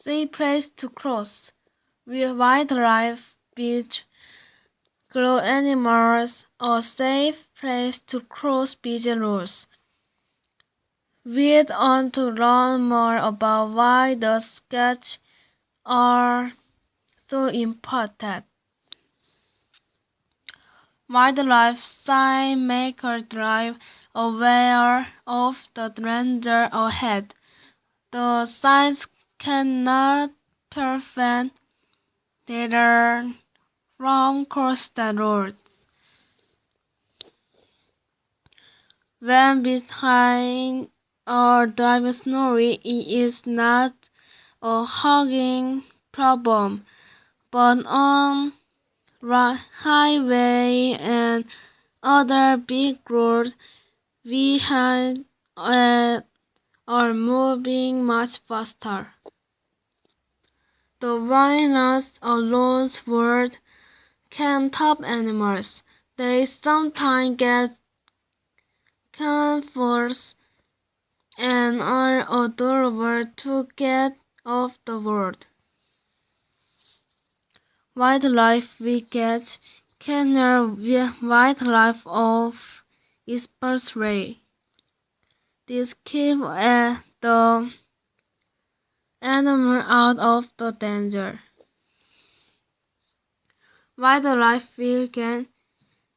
safe place to cross. With wildlife, beach, grow animals, or safe place to cross busy roads. We want to learn more about why the sketches are so important. Wildlife sign maker drive aware of the danger ahead. The signs cannot prevent their from cross the roads. When behind or driving lorry, it is not a hogging problem, but on highway and other big roads, we had uh, are moving much faster. The virus alone word can top animals. They sometimes get confused and are adorable to get off the world. Wildlife Wicked Kenya wildlife of birthright. This keeps uh, the animal out of the danger. Wildlife can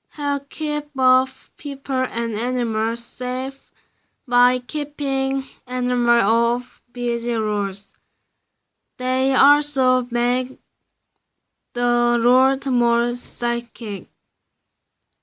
help keep both people and animals safe by keeping animals off busy roads. They also make the road more psychic.